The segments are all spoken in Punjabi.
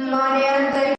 ਮਾਰੇ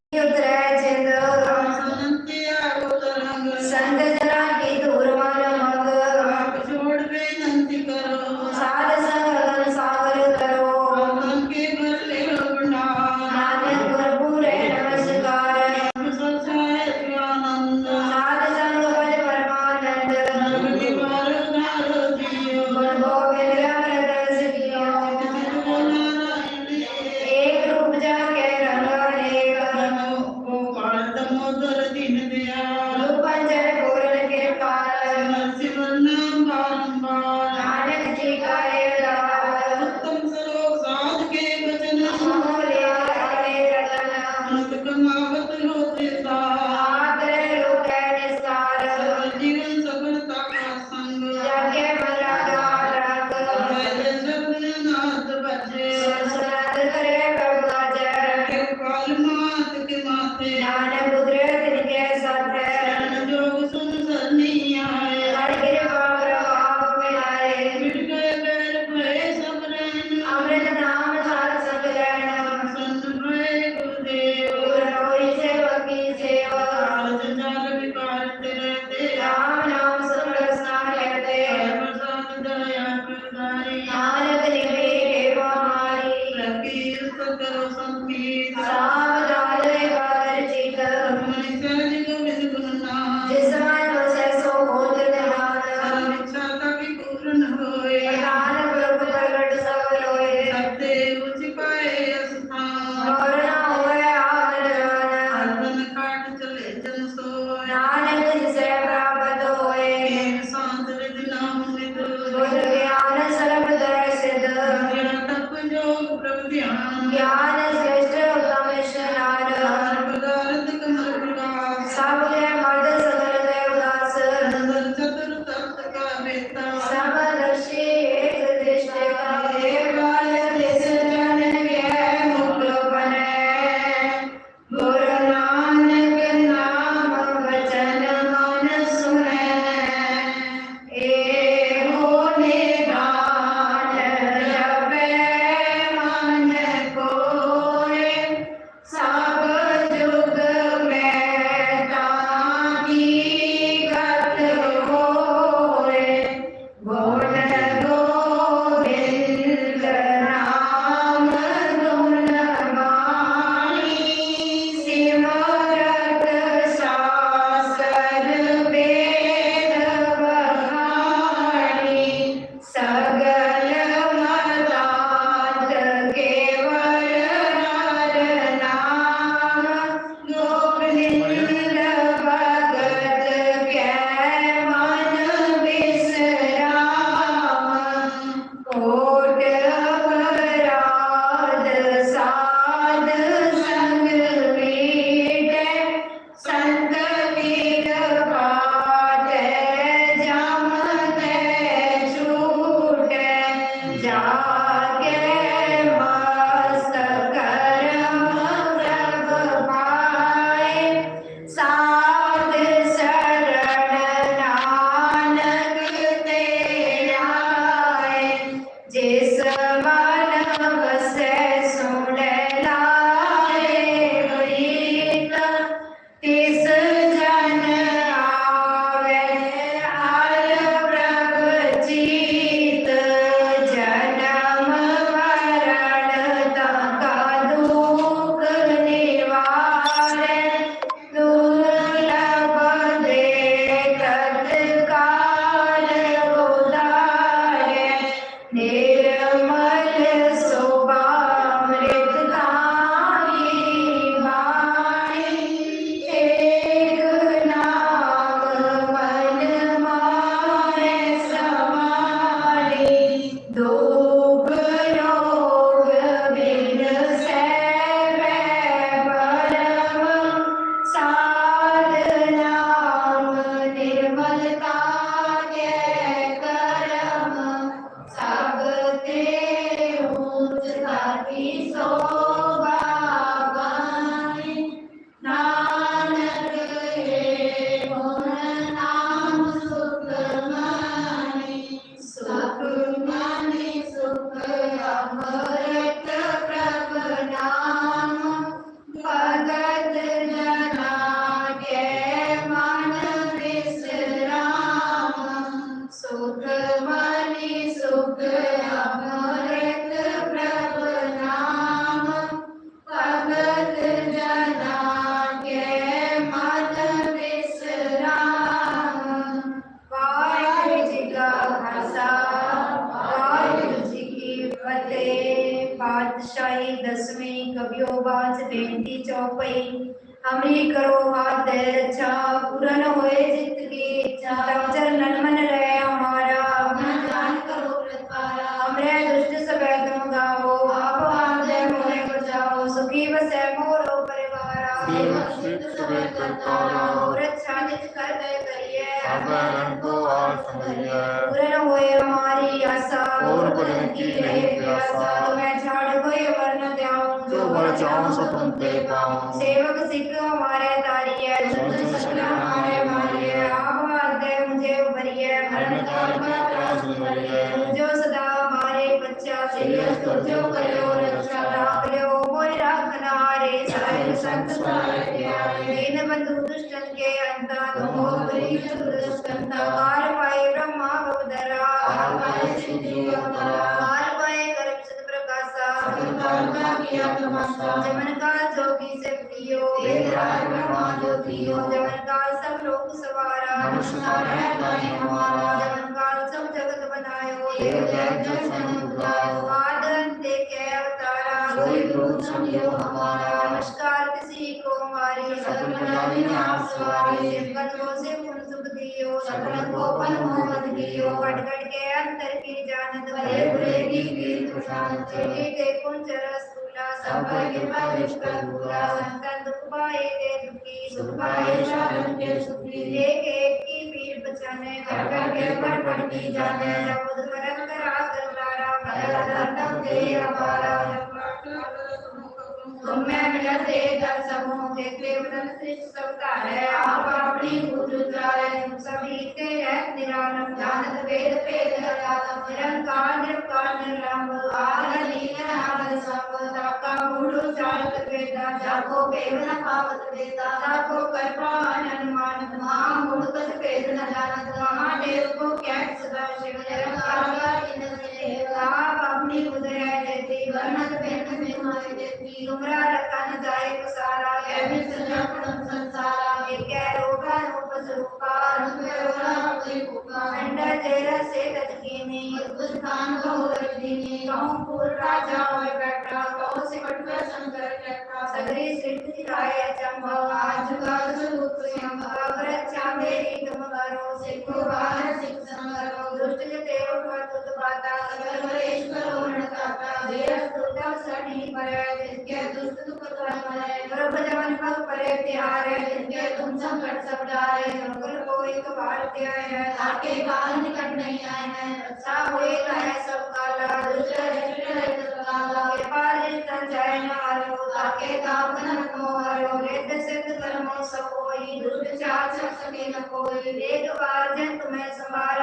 ਸੰਪੀਤ ਸਾਵ ਪਾਤਸ਼ਾਹੀ ਦਸਵੀਂ ਕਬਿਓ ਬਾਜ ਬੇਨਤੀ ਚੌਪਈ। ਹਮਰੀ ਕਰੋ ਹਾਥ ਦੇ ਚਾ ਪੂਰਨ ਹੋਏ ਜਿਤ ਕੀ ਚਾ ਰਾਜਰ ਨਨਮਨ ਰਹਿ ਹਮਾਰਾ ਆਪਣਾ ਜਾਨ ਕਰੋ ਪ੍ਰਤਪਾਰਾ। ਹਮਰੇ ਦੁਸ਼ਟ ਸਭੈ ਤੁਮ ਗਾਵੋ। ਆਪ ਆਪ ਦੇ ਮੋਰੇ ਬਚਾਓ ਸੁਖੀ ਵਸੈ ਮੋਰੋ ਪਰਿਵਾਰਾ। ਸੇਵਾ ਸਿਤ ਸਭੈ ਕਰਤਾਰਾ। ਹੋਰ ਛਾਨਿਤ ਕਰ ਗਏ ਕਰੀਏ ਸਭਰਨ ਕੋ ਆਸ ਸਮਝਿਆ ਪੂਰਨ ਹੋਏ ਹਮਾਰੀ ਆਸਾ। ਹੋਰ ਬੁਲੰਦੀ ਰਹੇ ਪਿਆਸਾ। ਤੁਮੈ ਜਾਣ ਬਚਾਉ ਸਤੰਤੇ ਪਾਉ ਸੇਵਕ ਸਿੱਖ ਹਮਾਰੇ ਤਾਰੀਏ ਸਤਿ ਸਤਿ ਹਮਾਰੇ ਮਾਰੀਏ ਆਪ ਹਰਦੇ ਮੁਝੇ ਉਬਰੀਏ ਮਰਨ ਕਾਲ ਕਾ ਤਰਾਸ ਨਿਵਰੀਏ ਜੋ ਸਦਾ ਹਮਾਰੇ ਬੱਚਾ ਸਿਰ ਤੁਝੋ ਕਰਿਓ ਰੱਖਾ ਰਾਖ ਲਿਓ ਕੋਈ ਰਾਖ ਨਾ ਰੇ ਸਾਰੇ ਸੰਤ ਸਾਰੇ ਪਿਆਰੇ ਦੀਨ ਬੰਦੂ ਦੁਸ਼ਟਨ ਕੇ ਅੰਤਾ ਤੁਮੋ ਬਰੀ ਦੁਸ਼ਟਨ ਤਾ ਵਾਰ ਪਾਏ किया तमाशा। जमन काल जोगी से प्रियो वेद राज ब्रह्मा ज्योतियो। जमन काल सब लोक सवारा नमस्कार है ताई हमारा। जमन काल सब जगत बनायो देव जग जग संग पुकारो। आद अंत के अवतारा सोई रूप समझो हमारा। नमस्कार किसी को हमारी सकल प्रजा में आप से पुन सुख दियो सकल को पल मोहब्बत दियो। कट कट के अंतर की जानत भले बुरे की वीर प्रशांत। चली के कुंचर स्थूला सब कृपा दृष्ट पूरा। संतन दुख पाए के दुखी, सुख पाए साधन के सुखी। एक एक की पीर बचाने, कर कर के पढ़ पढ़ की जाने। जब करम करा कर तारा भला, धर्म तेरे अपारा। तुम्हें मिलते दर समूह देखते बदन सृष्टि सब तारे आप अपनी बुद्ध उतारे तुम सभी के रहत निरालम जानत वेद भेद हरालम निरंकार निरंकार निर्लंब आदि लीन आदि सब ताका मूल चारत वेदा जाको वेद न पावत वेदा ताको कर्मा अनुमान महा मूल कस वेद न जानत महादेव को क्या सदा शिव निरंकार का लाभ अपनी उदय देती वर्णत बेन में माय देती हमरा रतन जाए पसारा, है विष जपण संसारा एक रोगा रूप स्वरूपा अनुपे रोगा अपने भूखा। अंडा तेरा से तजकीनी उद्भुतान को रजनी कहूँ पूर राजा होय बैठा कहूँ से बटुआ शंकर बैठा। सगरे सिद्ध राय चंभव आज बाजू रूप संभव सनी पर जिसके दुष्ट दुख मरे गर्भ जवन पग परे प्यारे जिनके तुम संकट सब डारे नौकर को एक बार त्याय है आके काल निकट नहीं आए हैं अच्छा हुए है सब काला दुष्ट दुष्ट रहित काला कृपा जितन जय नारो ताके ताप न मोहरो वेद सिद्ध कर्मो सब कोई दुष्ट चार सब सके न कोई एक बार जन तुम्हें संभारा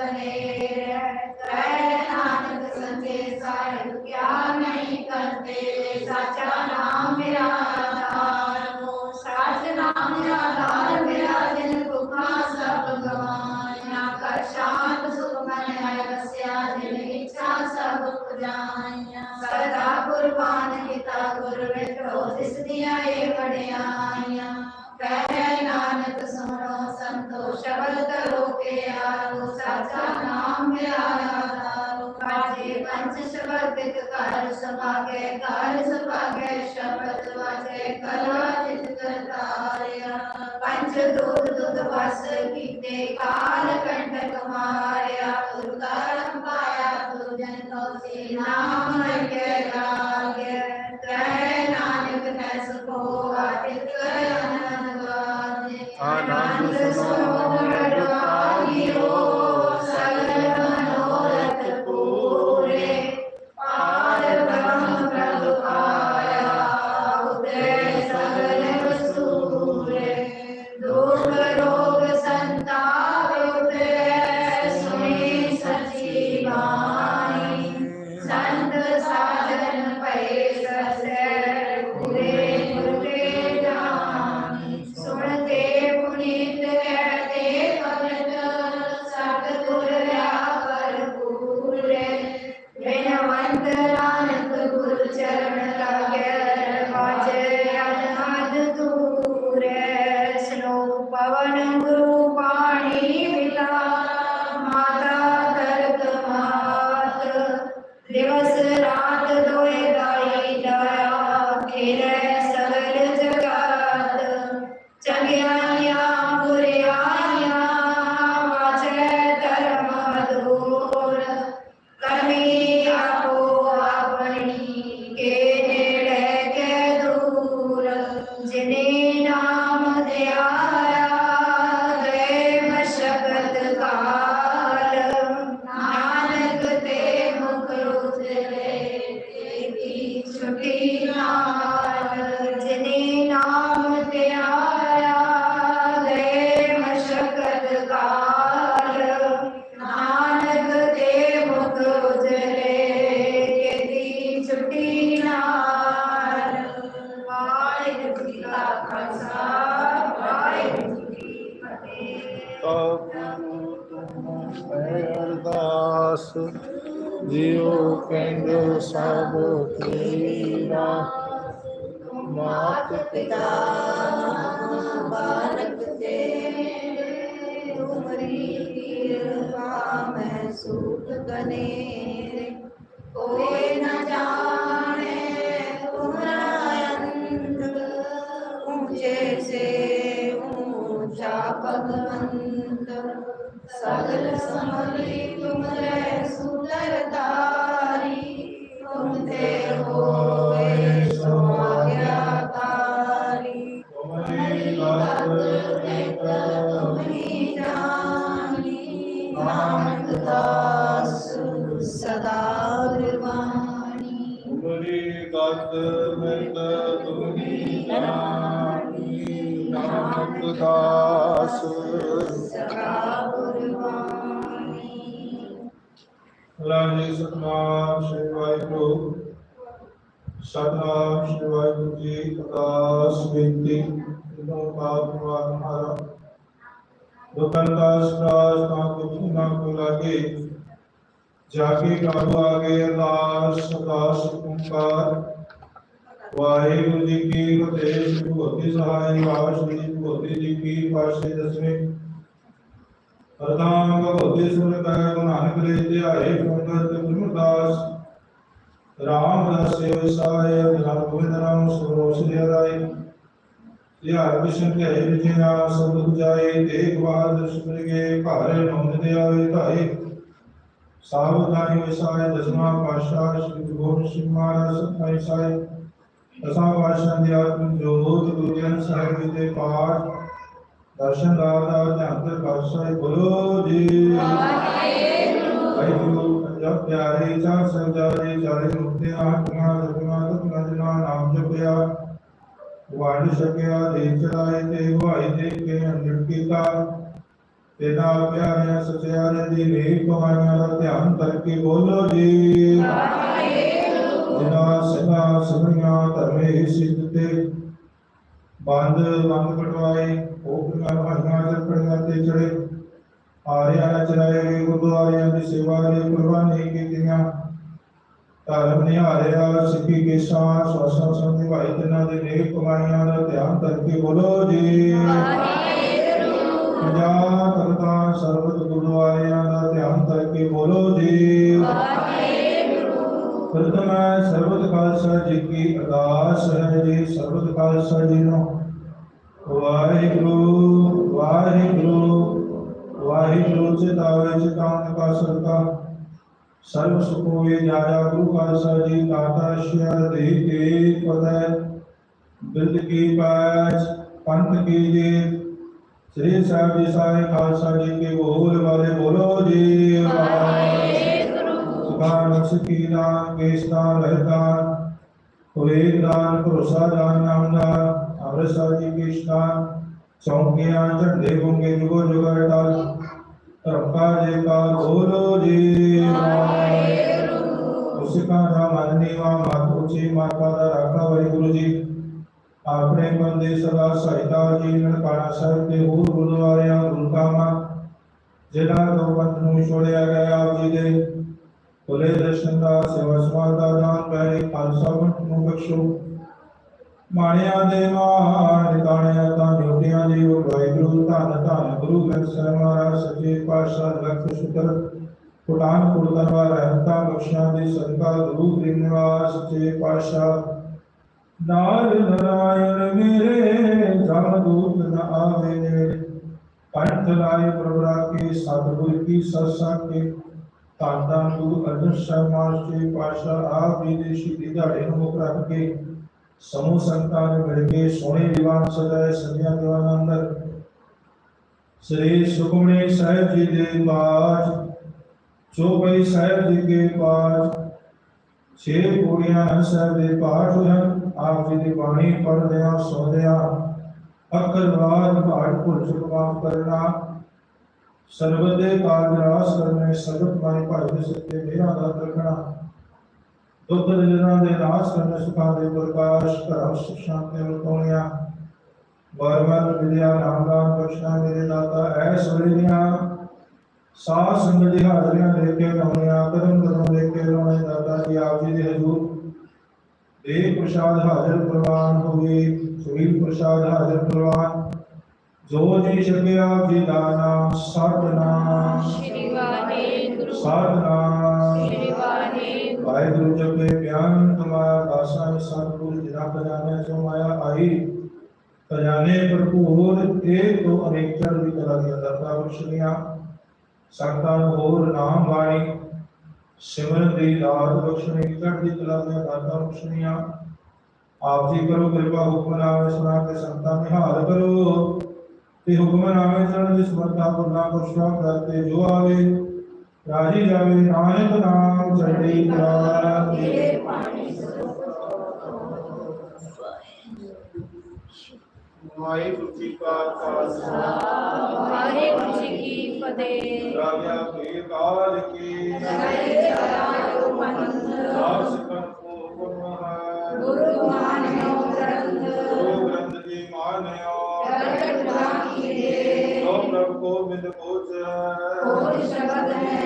the name ਸਭਾਗੇ ਘਰ ਸਭਾਗੇ, ਸ਼ਬਦ ਵਾਜੇ, ਕਲਾ ਜਿਤ ਕਰਤਾਰਿਆ। ਪੰਜ ਦੁੱਧ ਦੁੱਧ ਵਸ ਕੀਤੇ, ਕਾਲ ਕੰਟਕ ਮਾਰਿਆ। ਉਰਗਾਰਮ ਪਾਇਆ ਤੁਜਨ ਕੋ ਸੀ ਨਾਮ ਬਿਨਵੰਤ ਨਾਨਕ ਗੁਰ ਚਰਨ ਲਾਗੇ ਤੇਰੀ ਛੁਟੀ பகவந்த சகல சமலே துமரே சுந்தரதா ਰਾਜੇ ਸਤਨਾਮ ਸ਼੍ਰੀ ਵਾਹਿਗੁਰੂ। ਸਤਨਾਮ ਸ਼੍ਰੀ ਵਾਹਿਗੁਰੂ ਜੀ ਅਰਦਾਸ ਬੇਨਤੀ ਜਦੋਂ ਪਾਪ ਨਿਵਾਰਨ ਹਾਰਾ ਦੁਕਾਨ ਦਾ ਸਰਾਜ ਤਾਂ ਕੁਛ ਨਾ ਕੋ ਲਾਗੇ। ਜਾਗੇ ਕਾਬੂ ਆਗੇ ਅਰਦਾਸ ਅਰਦਾਸ, ਓੰਕਾਰ। ਵਾਹਿਗੁਰੂ ਜੀ ਕੀ ਫਤਿਹ, ਸ੍ਰੀ ਭਗਵਤੀ ਸਹਾਇ ਵਾਹਿਗੁਰੂ ਜੀ ਭਗਵਤੀ ਜੀ ਕੀ ਪਾਸ਼ੇ ਦਸਵੇਂ। ਅਰਦਾਸ ਭਗਵਤੀ ਸੁਰ ਕੈ ਗੁਰੂ ਨਾਨਕ ਦੇ ਧਿਆਏ ਪੰਗਤ ਗੁਰਦਾਸ ਰਾਮ ਰਸੇ ਵਸਾਏ ਅਨੰਦ ਗੋਬਿੰਦ ਰਾਮ ਸੁਰੋ ਸ੍ਰੀ ਹਰਾਏ ਧਿਆਨ ਵਿਸ਼ਨ ਕੇ ਵਿਜੇ ਨਾਮ ਸਭ ਦੁਖ ਜਾਏ ਤੇਗ ਬਾਦ ਦਰਸ਼ਨ ਕੇ ਭਾਰੇ ਨੌਂਦ ਦੇ ਆਵੇ ਧਾਏ। ਸਾਵਧਾਨੀ ਵਸਾਏ ਦਸਮਾ ਪਾਸ਼ਾ ਸ੍ਰੀ ਗੁਰੂ ਗੋਬਿੰਦ ਸਿੰਘ ਮਹਾਰਾਜ ਸਤਾਈ ਸਾਈ ਦਸਾਂ ਪਾਸ਼ਾ ਦੀ ਆਤਮ ਜੋਤ ਗੁਰੂ ਗ੍ਰੰਥ ਸਾਹਿਬ ਦੇ ਪਾਠ ਦਰਸ਼ਨ ਦਾ ਦਾ ਧਿਆਨ ਤੇ ਪਾਸ਼ਾ ਬੋਲੋ ਜੀ। ਵਾਹਿਗੁਰੂ, ਪੰਜਾਬ ਪਿਆਰੇ, ਚਾਰ ਸੰਜਾਰੇ ਚਾਰੇ ਮੁਕਤੇ ਆਤਮਾ ਰਤਨਾ ਤਤਨਾ ਜਨਾ ਨਾਮ ਜਪਿਆ ਵੰਡ ਸਕਿਆ ਦੇ ਚੜਾਏ ਤੇ ਗਵਾਈ ਦੇ ਕੇ ਅੰਡੜ ਕੀਤਾ। ਤੇਰਾ ਪਿਆਰਿਆ ਸਚਿਆਰੇ ਦੀ ਨੀਕ ਕਹਾਣੀਆਂ ਦਾ ਧਿਆਨ ਕਰਕੇ ਬੋਲੋ ਜੀ। ਸਿਧਾ ਸਿਮਰਿਆ ਧਰਮੇ ਸਿੱਧ ਤੇ ਬੰਦ ਬੰਦ ਕਟਵਾਏ ਉਹ ਮੈਂ ਭਾਈਆਂ ਜਪੜੀਆਂ ਤੇ ਚੜੇ ਆਰਿਆ ਨਚਰਾਏ ਗੁਰਦੁਆਰਿਆਂ ਦੀ ਸੇਵਾ ਲਈ ਕੁਰਬਾਨੀ ਕੀਤੀਆਂ। ਧਰਮ ਨਿਹਾਰਿਆ ਸਿੱਖੀ ਕੇ ਸਾਥ ਸਵਾਸਾਂ ਸੰਧੀ ਭਾਈ ਤਿੰਨਾਂ ਦੇ ਨੇਕ ਕਮਾਈਆਂ ਦਾ ਧਿਆਨ ਕਰਕੇ ਬੋਲੋ ਜੀ। ਪੰਜਾਬ ਤਖਤਾਂ ਸਰਬਤ ਗੁਰਦੁਆਰਿਆਂ ਪ੍ਰਥਮ ਹੈ ਸਰਬਤ ਖਾਲਸਾ ਜੀ ਕੀ ਅਰਦਾਸ ਹੈ ਜੀ, ਸਰਬਤ ਖਾਲਸਾ ਜੀ ਨੂੰ। ਵਾਹਿਗੁਰੂ ਵਾਹਿਗੁਰੂ ਵਾਹਿਗੁਰੂ ਜੀ ਦਾ ਕਾ ਸਰਕਾ ਸਰਬ ਸੁਖ ਜਾਇਆ ਗੁਰੂ ਖਾਲਸਾ ਜੀ, ਦਾਤਾ ਸ਼ਿਆ ਦੇ ਕੇ ਪਤੈ ਬਿਰਦ ਕੀ ਪਾਜ, ਪੰਥ ਕੀ ਜੀ। ਸ੍ਰੀ ਸਾਹਿਬ ਜੀ ਸਾਰੇ ਖਾਲਸਾ ਜੀ ਕੇ ਬੋਲ ਵਾਲੇ ਬੋਲੋ ਜੀ। ਵਾਹਿਗੁਰੂ। ਸੁਖਾਨ ਸੁਖੀ ਦਾਨ ਕੇਸਦਾਨ ਰਹਿਦਾਨ ਕੁਲੇਰ ਦਾਨ, ਭਰੋਸਾ ਦਾਨ ਨਾਮਦਾਨ ਅੰਮ੍ਰਿਤਸਰ ਜੀ ਕੀ ਇਸ਼ਨਾਨ ਝੰਡੇ ਗੁੰਗੇ ਜੁਗੋ ਜੁਗਰ ਟਾਲ ਧਰਮਕਾ ਜੇ ਕਾ ਬੋਲੋ ਜੀ ਵਾਹਿਗੁਰੂ। ਉਸ ਕਾ ਨਾਮ ਅਨਨੀਵਾ ਮਾਤ ਉੱਚੀ ਮਾਤਾ ਦਾ ਰਾਖਾ ਵਾਹਿਗੁਰੂ ਜੀ। ਆਪਣੇ ਬੰਦੇ ਸਦਾ ਸਹਾਇਤਾ ਜੀ, ਨਨਕਾਣਾ ਸਾਹਿਬ ਦੇ ਹੋਰ ਗੁਰਦੁਆਰਿਆਂ ਗੁਰਕਾਮਾ ਜਿਨ੍ਹਾਂ ਤੋਂ ਪੰਥ ਨੂੰ ਛੋੜਿਆ ਗਿਆ ਆਪ ਜੀ ਦੇ। ਖੁੱਲੇ ਦਰਸ਼ਨ ਦਾ ਸੇਵਾ ਸਮਾਜ ਦਾ ਦਾਨ ਪਹਿਰੇ ਖਾਲਸਾ ਪੰਥ ਨੂੰ ਬਖਸ਼ੋ। ਮਾਣਿਆਂ ਦੇ ਮਾਣ ਟਿਕਾਣਿਆਂ ਤਾਂ ਡਿਊਟੀਆਂ ਦੀ ਉਹ ਵਾਹਿਗੁਰੂ ਧੰਨ ਧੰਨ ਗੁਰੂ ਗ੍ਰੰਥ ਸਾਹਿਬ ਮਹਾਰਾਜ, ਸੱਚੇ ਪਾਤਸ਼ਾਹ ਲਖ ਸ਼ੁਕਰ। ਕੁਟਾਨ ਕੁੜਤਨਵਾ ਰਹਿਮਤਾਂ ਬਖਸ਼ਾਂ ਦੀ ਸਦਕਾ ਗੁਰੂ ਗ੍ਰੰਥ ਨਿਵਾਸ, ਸੱਚੇ ਪਾਤਸ਼ਾਹ। ਨਾਲ ਨਰਾਇਣ ਮੇਰੇ ਜਮ ਨ ਆਵੇ ਨੇੜੇ ਪੰਥ ਲਾਏ ਪ੍ਰਭਰਾ ਕੇ ਸਤਿਗੁਰ ਕੀ ਸਤਸੰਗ ਕੇ ਧੰਨ ਧੰਨ ਗੁਰੂ ਅਰਜਨ ਸਾਹਿਬ ਮਹਾਰਾਜ ਜੀ, ਪਾਤਸ਼ਾਹ ਆਪ ਜੀ ਦੇ ਸ਼ਹੀਦੀ ਦਿਹਾੜੇ ਨੂੰ ਮੁੱਖ ਰੱਖ ਕੇ ਸਮੂਹ ਸੰਤਾਂ ਨੇ ਮਿਲ ਕੇ ਸੋਹਣੇ ਦੀਵਾਨ ਸਜਾਏ ਸੰਧਿਆ ਦੀਵਾਨ ਅੰਦਰ ਸ੍ਰੀ ਸੁਖਮਨੀ ਸਾਹਿਬ ਜੀ ਦੇ ਬਾਜ, ਚੌਪਈ ਸਾਹਿਬ ਜੀ ਕੇ ਬਾਜ, ਛੇ ਪੂੜੀਆਂ ਸਾਹਿਬ ਦੇ ਪਾਠ ਹਨ ਆਪ ਜੀ ਦੀ ਬਾਣੀ ਪੜ੍ਹਦਿਆਂ ਸੋਦਿਆਂ ਅਕਲ ਬਾਦ ਭਾਟ ਭੁੱਲ ਚੁੱਕ ਕਰਨਾ ਸਰਬਤ ਦੇ ਕਾਰਜ ਰਾਸ ਕਰਨੇ ਸਰਬਤ ਮਾਈ ਭਾਈ ਦੇ ਸਿੱਤੇ ਮੇਰਾ ਦਾ ਰੱਖਣਾ ਦੁੱਧ ਜਨਾਂ ਦੇ ਨਾਸ਼ ਕਰਨੇ ਸੁਖਾਂ ਦੇ ਪ੍ਰਕਾਸ਼ ਧਰਮ ਸੁਖ ਸ਼ਾਂਤੀ ਵਰਤੋਣੀਆਂ ਬਾਰਵਾਰ ਵਿਦਿਆ ਨਾਮਦਾਨ ਬਖਸ਼ਣਾ ਮੇਰੇ ਦਾਤਾ ਐਸ ਵੇਲੀਆਂ ਸਾਧ ਸੰਗਤ ਦੀ ਹਾਜ਼ਰੀਆਂ ਲੈ ਕੇ ਲਾਉਣੀਆਂ ਕਦਮ ਕਦਮ ਦੇ ਕੇ ਲਾਉਣੇ ਦਾਤਾ ਜੀ, ਆਪ ਜੀ ਦੇ ਹਜ਼ੂਰ। ਦੇ ਪ੍ਰਸ਼ਾਦ ਹਾਜ਼ਰ ਪ੍ਰਵਾਨ ਹੋਵੇ ਸੁਖੀ ਪ੍ਰਸ਼ਾਦ ਹਾਜ਼ਰ ਪ੍ਰਵਾਨ। ਜੋ ਜੀ ਛਕਿਆ ਜੀ ਦਾ ਨਾਮ। ਸਤਨਾਮ ਸ਼੍ਰੀ ਵਾਹਿਗੁਰੂ। ਸਤਨਾਮ ਸ਼੍ਰੀ ਵਾਹਿਗੁਰੂ। ਵਾਹਿਗੁਰੂ ਜਪੇ ਬਿਆਨ ਤੁਮਾਰਾ ਦਾਸਾਂ ਸਤਿਗੁਰ ਜਿਨਾ ਖਜ਼ਾਨੇ ਚੋਂ ਮਾਇਆ ਆਈ। ਖਜ਼ਾਨੇ ਭਰਪੂਰ ਇਹ ਤੋਂ ਅਨੇਕ ਚੜ੍ਹਦੀ ਕਲਾ ਦੀਆਂ ਦਾਤਾਂ ਬਖਸ਼ਣੀਆਂ ਸੰਤਾਂ ਨੂੰ ਹੋਰ ਨਾਮ ਬਾਣੀ ਸਿਮਰਨ ਦੀ ਦਾਤ ਬਖਸ਼ਣੀ ਚੜ੍ਹਦੀ ਕਲਾ ਦੀਆਂ ਦਾਤਾਂ ਬਖਸ਼ਣੀਆਂ ਆਪ ਜੀ ਕਰੋ ਕਿਰਪਾ ਹੁਕਮਨਾਮੇ ਸੁਣਾ ਕੇ ਸੰਤਾਂ ਨਿਹਾਲ ਕਰੋ। ਤੇ ਹੁਕਮਨਾਮੇ ਚੜ੍ਹਨ ਦੀ ਸਮਰੱਥਾ ਪੁਰਨਾ ਪੁਰਸ਼ਾ ਕਰਤੇ ਜੋ ਆਵੇ ਰਾਜੀ ਜਾਵੇ ਨਾਨਕ ਨਾਮ ਚੜ੍ਹਦੀ ਕਲਾ ਮੇਰੇ ਪਾਣੀ ਵਾਹਿਗੁਰੂ ਜੀ ਕਾ ਖਾਲਸਾ। ਵਾਹਿਗੁਰੂ ਜੀ ਕੀ ਫਤਿਹ। ਰਾਜਾ ਕੇ ਕਾਲ ਕੀ ਜੈ ਜਲਾਲੋ ਪੰਥ। ਸਾਧ ਸਿਕਨ ਕੋ ਗੁਰੂ ਮਾਨਿਓ ਗ੍ਰੰਥ। ਗੁਰੂ ਗ੍ਰੰਥ ਜੀ ਮਾਨਿਓ ਪ੍ਰਗਟ ਬਾਣੀ ਦੇ ਜੋ ਪ੍ਰਭ ਗੋਬਿੰਦ ਸ਼ਬਦ ਹੈ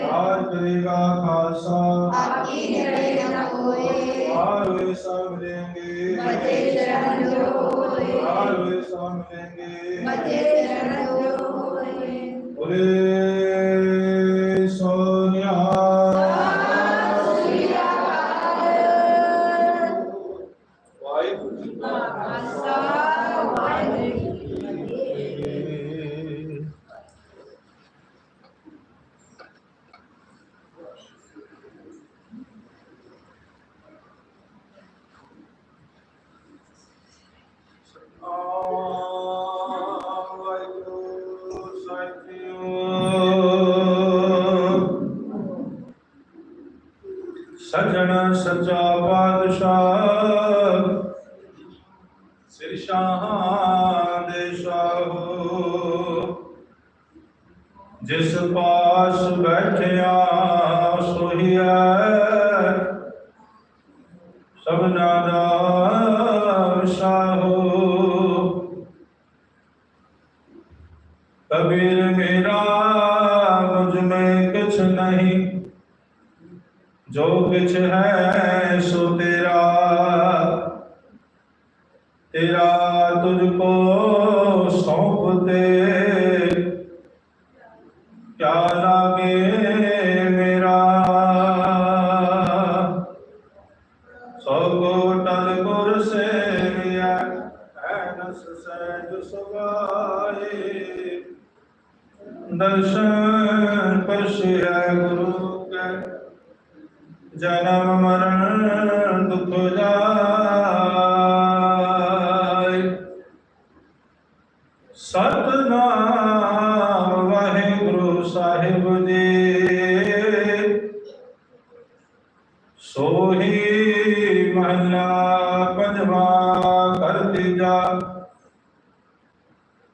ਰਾਜ ਕਰੇਗਾ ਖਾਲਸਾ। ਆਪਕੀ ਜੜੇ ਨ ਹੋਏ ਆਰੋਏ ਸਭ ਮਿਲेंगे ਬਚੇ ਚਰਨ ਜੋ ਹੋਏ ਆਰੋਏ ਸਭ ਮਿਲेंगे ਬਚੇ ਚਰਨ ਜੋ ਹੋਏ ਬੋਲੇ ਸੋਨਿਆ ਵਾਹਿਗੁਰੂ ਜੀ ਕਾ ਖਾਲਸਾ। ਕਬੀਰ ਮੇਰਾ ਮੁਝ ਮੈਂ ਕੁਛ ਨਹੀਂ। ਜੋ ਕੁਛ ਹੈ ਸੋ ਤੇਰਾ। ਤੇਰਾ ਤੁਝ ਕੋ ਸੌਂਪ ਸਤਨਾਮ ਵਾਹਿਗੁਰੂ ਸਾਹਿਬ ਜੀ। ਸੋਹੀ ਮਹਲਾ ਪੰਜਵਾ ਕਰ ਤੀਜਾ।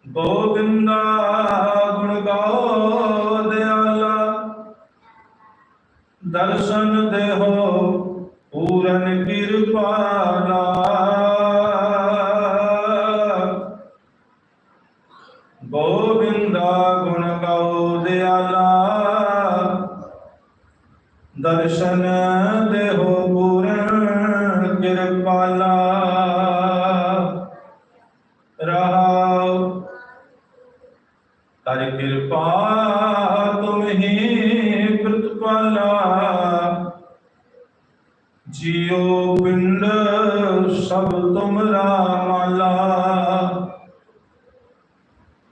ਗੋਬਿੰਦਾ ਕਿਰਪਾ ਤੁਮ ਹੀ ਪ੍ਰਤਪਾਲਾ ਜਿਉ ਪਿੰਡ ਸਭ ਤੁਮਰਾ ਮਾਲਾ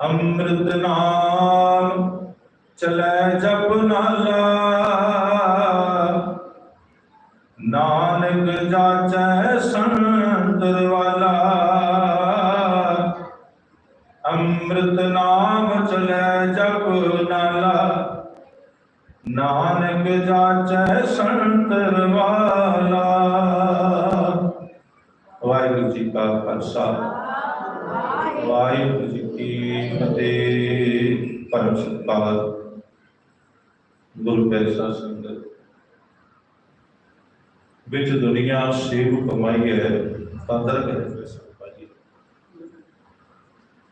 ਅੰਮ੍ਰਿਤ ਨਾਮ ਚਲੇ ਜਪ ਨਾਲਾ ਜਪ ਨਾਲਾ ਨਾਨਕ ਜਾਚੈ ਸੰਤਰ ਵਾਲਾ। ਵਾਹਿਗੁਰੂ ਜੀ ਕਾ ਖਾਲਸਾ। ਵਾਹਿਗੁਰੂ ਜੀ ਕੀ ਫਤਿਹ। ਪਰਮ ਸਤਿਕਾਰ ਗੁਰੂ ਪਿਆਰੇ ਸੰਗਤ। ਵਿੱਚ ਦੁਨੀਆ ਸੇਵ ਕਮਾਈ ਹੈ ਤੰਦਰ ਕਰੇ ਭਾਜੀ।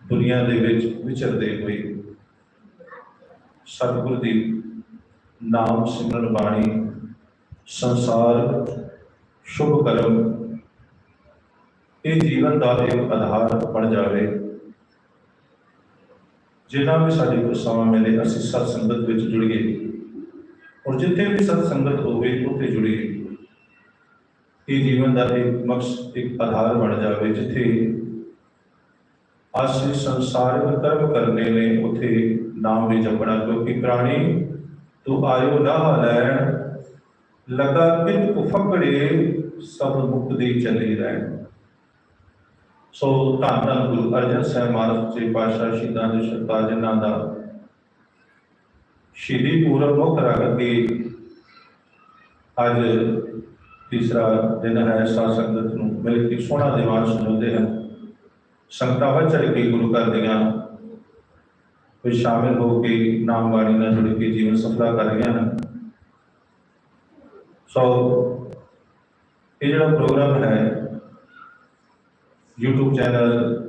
ਦੁਨੀਆ ਦੇ ਵਿੱਚ ਵਿਚਰਦੇ ਹੋਏ ਸਤਿਗੁਰ ਦੀ ਨਾਮ ਸਿਮਰਨ ਬਾਣੀ, ਸੰਸਾਰ ਸ਼ੁਭ ਕਰਮ ਇਹ ਜੀਵਨ ਦਾ ਇੱਕ ਆਧਾਰ ਬਣ ਜਾਵੇ। ਜਿੰਨਾ ਵੀ ਸਾਡੇ ਕੋਲ ਸਮਾਂ ਮਿਲੇ, ਅਸੀਂ ਸਤ ਸੰਗਤ ਵਿੱਚ ਜੁੜੀਏ ਔਰ ਜਿੱਥੇ ਵੀ ਸਤ ਸੰਗਤ ਹੋਵੇ, ਉੱਥੇ ਜੁੜੀਏ ਇਹ ਜੀਵਨ ਦਾ ਇੱਕ ਮਕਸਦ, ਇੱਕ ਆਧਾਰ ਬਣ ਜਾਵੇ, ਜਿੱਥੇ ਅਸੀਂ ਸੰਸਾਰਿਕ ਕਰਮ ਕਰਨੇ ਨੇ ਉੱਥੇ ਨਾਮ ਵੀ ਜਪਣਾ, ਕਿਉਂਕਿ ਪ੍ਰਾਣੀ ਤੂੰ ਆਇਓ ਨਾ ਲੈਣ, ਲਗਾ ਕਿਤ ਉਫਕੜੇ, ਸਭ ਮੁਕਤੀ ਚਲੀ ਰਹਿਣ। ਸੋ ਧੰਨ ਧੰਨ ਗੁਰੂ ਅਰਜਨ ਸਾਹਿਬ ਮਹਾਰਾਜ ਜੀ ਪਾਤਸ਼ਾਹ, ਸ਼ਹੀਦਾਂ ਦੇ ਸ਼ਰਤਾ ਜਿਨ੍ਹਾਂ ਦਾ ਸ਼ਹੀਦੀ ਪੂਰਬ ਮੁਖ ਰੱਖ ਕੇ ਅੱਜ ਤੀਸਰਾ ਦਿਨ ਹੈ, ਸਾਧ ਸੰਗਤ ਨੂੰ ਮਿਲ ਕੇ ਸੋਹਣਾ ਦੀਵਾਨ ਸੁਣਾਉਂਦੇ ਹਨ। ਸੰਗਤਾਂ ਵੱਧ ਚੜ ਕੇ ਗੁਰੂ ਘਰ ਦੀਆਂ ਵਿੱਚ ਸ਼ਾਮਿਲ ਹੋ ਕੇ ਨਾਮ ਬਾਣੀ ਨਾਲ ਜੁੜ ਕੇ ਜੀਵਨ ਸਫਲਾ ਕਰ ਰਹੀਆਂ ਹਨ। ਸੋ ਇਹ ਜਿਹੜਾ ਪ੍ਰੋਗਰਾਮ ਹੈ YouTube ਚੈਨਲ